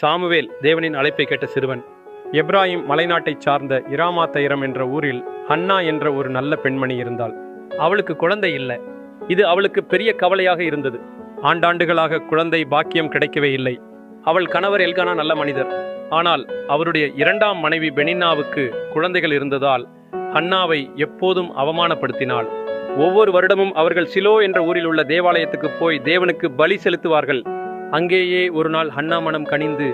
Samuel தேவனின் அழைப்பை கேட்ட சிறுவன் எப்ராஹிம் மலைநாட்டை சார்ந்த இராமாத்தைரம் என்ற ஊரில் ஹன்னா என்ற ஒரு நல்ல பெண்மணி இருந்தாள். அவளுக்கு குழந்தை இல்லை. இது அவளுக்கு பெரிய கவலையாக இருந்தது. ஆண்டாண்டுகளாக குழந்தை பாக்கியம் கிடைக்கவே இல்லை. அவள் கணவர் எல்கானா நல்ல மனிதர். ஆனால் அவருடைய இரண்டாம் மனைவி பெனின்னாவுக்கு குழந்தைகள் இருந்ததால் ஹன்னாவை எப்போதும் அவமானப்படுத்தினாள். ஒவ்வொரு வருடமும் அவர்கள் சிலோ என்ற ஊரில் உள்ள தேவாலயத்துக்கு போய் தேவனுக்கு பலி செலுத்துவார்கள். அங்கேயே ஒரு நாள் ஹன்னா மனம் கனிந்து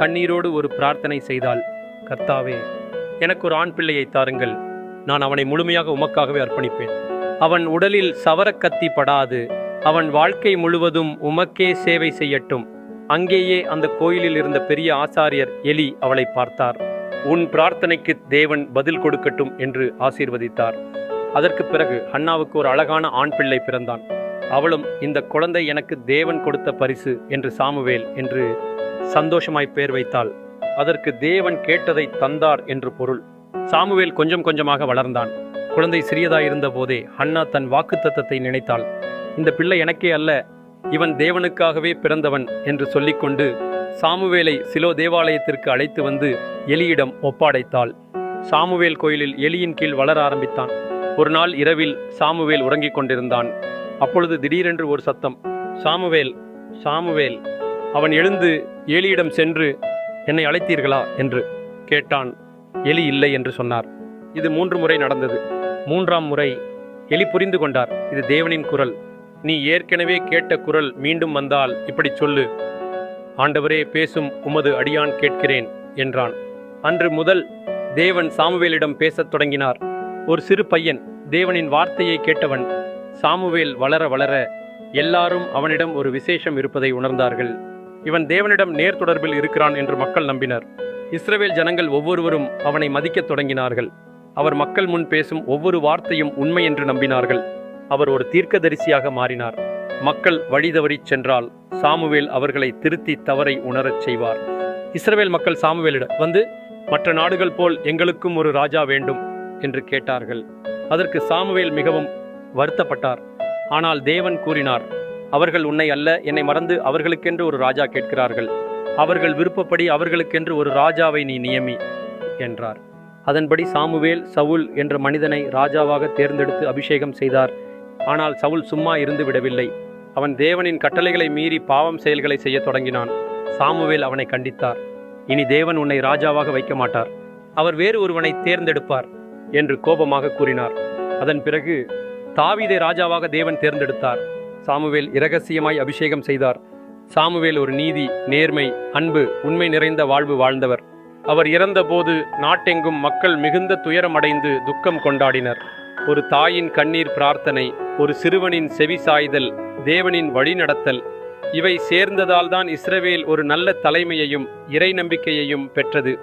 கண்ணீரோடு ஒரு பிரார்த்தனை செய்தாள். கர்த்தாவே எனக்கு ஒரு ஆண் பிள்ளையை தாருங்கள். நான் அவனை முழுமையாக உமக்காகவே அர்ப்பணிப்பேன். அவன் உடலில் சவரக்கத்தி படாது. அவன் வாழ்க்கை முழுவதும் உமக்கே சேவை செய்யட்டும். அங்கேயே அந்த கோயிலில் இருந்த பெரிய ஆசாரியர் எலி அவளை பார்த்தார். உன் பிரார்த்தனைக்கு தேவன் பதில் கொடுக்கட்டும் என்று ஆசீர்வதித்தார். அதற்கு பிறகு அண்ணாவுக்கு ஒரு அழகான ஆண் பிள்ளை பிறந்தான். அவளும் இந்த குழந்தை எனக்கு தேவன் கொடுத்த பரிசு என்று சாமுவேல் என்று சந்தோஷமாய் பேர் வைத்தாள். அதற்கு தேவன் கேட்டதை தந்தார் என்று பொருள். சாமுவேல் கொஞ்சம் கொஞ்சமாக வளர்ந்தான். குழந்தை சிறியதாயிருந்த போதே ஹன்னா தன் வாக்குத்தத்தத்தை நினைத்தாள். இந்த பிள்ளை எனக்கே அல்ல இவன் தேவனுக்காகவே பிறந்தவன் என்று சொல்லிக்கொண்டு சாமுவேலை சிலோ தேவாலயத்திற்கு அழைத்து வந்து எலியிடம் ஒப்படைத்தாள். சாமுவேல் கோயிலில் எலியின் கீழ் வளர ஆரம்பித்தான். ஒரு நாள் இரவில் சாமுவேல் உறங்கிக் கொண்டிருந்தான். அப்பொழுது திடீரென்று ஒரு சத்தம் சாமுவேல் சாமுவேல் அவன் எழுந்து ஏலியிடம் சென்று என்னை அழைத்தீர்களா? என்று கேட்டான். எலி இல்லை என்று சொன்னார். இது மூன்று முறை நடந்தது. மூன்றாம் முறை எலி புரிந்து கொண்டார். இது தேவனின் குரல். நீ ஏற்கனவே கேட்ட குரல் மீண்டும் வந்தால் இப்படி சொல்லு. ஆண்டவரே பேசும் உமது அடியான் கேட்கிறேன் என்றான். அன்று முதல் தேவன் சாமுவேலிடம் பேசத் தொடங்கினார். ஒரு சிறு பையன் தேவனின் வார்த்தையை கேட்டவன் சாமுவேல் வளர வளர எல்லாரும் அவனிடம் ஒரு விசேஷம் இருப்பதை உணர்ந்தார்கள். இவன் தேவனிடம் நேர் தொடர்பில் இருக்கிறான் என்று மக்கள் நம்பினர். இஸ்ரவேல் ஜனங்கள் ஒவ்வொருவரும் அவனை மதிக்கத் தொடங்கினார்கள். அவர் மக்கள் முன் பேசும் ஒவ்வொரு வார்த்தையும் உண்மை என்று நம்பினார்கள். அவர் ஒரு தீர்க்கதரிசியாக மாறினார். மக்கள் வழிதவறிச் சென்றால் சாமுவேல் அவர்களை திருத்தி தவறை உணரச் செய்வார். இஸ்ரவேல் மக்கள் சாமுவேலிடம் வந்து மற்ற நாடுகள் போல் எங்களுக்கும் ஒரு ராஜா வேண்டும் என்று கேட்டார்கள். அதற்கு சாமுவேல் மிகவும் வருத்தப்பட்டார். ஆனால் தேவன் கூறினார் அவர்கள் உன்னை அல்ல என்னை மறந்து அவர்களுக்கென்று ஒரு ராஜா கேட்கிறார்கள். அவர்கள் விருப்பப்படி அவர்களுக்கென்று ஒரு ராஜாவை நீ நியமி என்றார். அதன்படி சாமுவேல் சவுல் என்ற மனிதனை ராஜாவாக தேர்ந்தெடுத்து அபிஷேகம் செய்தார். ஆனால் சவுல் சும்மா இருந்து விடவில்லை. அவன் தேவனின் கட்டளைகளை மீறி பாவம் செயல்களை செய்யத் தொடங்கினான். சாமுவேல் அவனை கண்டித்தார். இனி தேவன் உன்னை ராஜாவாக வைக்க மாட்டார். அவர் வேறு ஒருவனை தேர்ந்தெடுப்பார் என்று கோபமாக கூறினார். அதன் பிறகு தாவீதை ராஜாவாக தேவன் தேர்ந்தெடுத்தார். சாமுவேல் இரகசியமாய் அபிஷேகம் செய்தார். சாமுவேல் ஒரு நீதி நேர்மை அன்பு உண்மை நிறைந்த வாழ்வு வாழ்ந்தவர். அவர் இறந்தபோது நாட்டெங்கும் மக்கள் மிகுந்த துயரமடைந்து துக்கம் கொண்டாடினர். ஒரு தாயின் கண்ணீர் பிரார்த்தனை ஒரு சிறுவனின் செவி சாய்தல் தேவனின் வழிநடத்தல் இவை சேர்ந்ததால் தான் இஸ்ரவேல் ஒரு நல்ல தலைமையையும் இறை நம்பிக்கையையும் பெற்றது.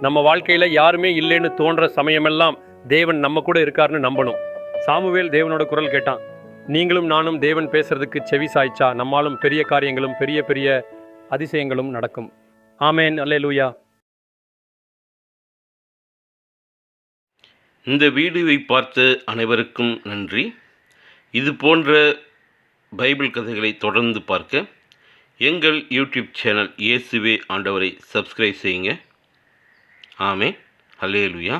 நம்ம வாழ்க்கையில யாருமே இல்லைன்னு தோன்ற சமயமெல்லாம் தேவன் நம்ம கூட இருக்காருன்னு நம்பணும். சாமுவேல் தேவனோட குரல் கேட்டான். நீங்களும் நானும் தேவன் பேசுறதுக்கு செவி சாய்ச்சா நம்மாலும் பெரிய காரியங்களும் பெரிய பெரிய அதிசயங்களும் நடக்கும். ஆமேன். அல்லேலூயா. இந்த வீடியோவை பார்த்த அனைவருக்கும் நன்றி. இது போன்ற பைபிள் கதைகளை தொடர்ந்து பார்க்க எங்கள் யூடியூப் சேனல் இயேசுவே ஆண்டவரை சப்ஸ்கிரைப் செய்யுங்க. ஆமே அல்லேலுயா.